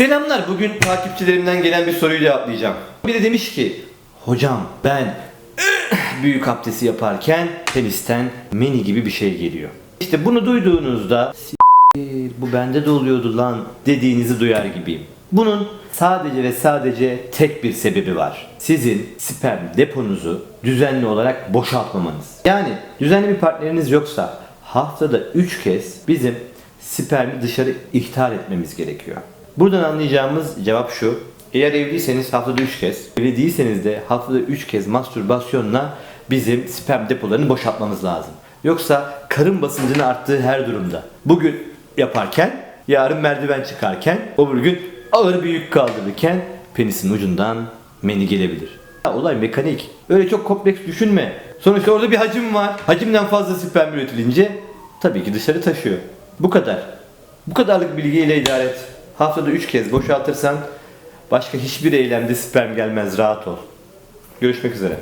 Selamlar. Bugün takipçilerimden gelen bir soruyu cevaplayacağım. Biri demiş ki, hocam ben büyük abdesti yaparken penisten meni gibi bir şey geliyor. İşte bunu duyduğunuzda "S**tir, bu bende de oluyordu lan dediğinizi duyar gibiyim. Bunun sadece ve sadece tek bir sebebi var. Sizin sperm deponuzu düzenli olarak boşaltmamanız. Yani düzenli bir partneriniz yoksa haftada 3 kez bizim spermi dışarı ihtar etmemiz gerekiyor. Buradan anlayacağımız cevap şu. Eğer evliyseniz haftada 3 kez, evli değilseniz de haftada 3 kez mastürbasyonla bizim sperm depolarını boşaltmamız lazım. Yoksa karın basıncını arttığı her durumda. Bugün yaparken, yarın merdiven çıkarken, öbür gün ağır bir yük kaldırırken penisin ucundan meni gelebilir. Olay mekanik. Öyle çok kompleks düşünme. Sonuçta orada bir hacim var. Hacimden fazla sperm üretilince tabii ki dışarı taşıyor. Bu kadar. Bu kadarlık bilgiyle idare et. Haftada 3 kez boşaltırsan başka hiçbir eylemde sperm gelmez rahat ol. Görüşmek üzere.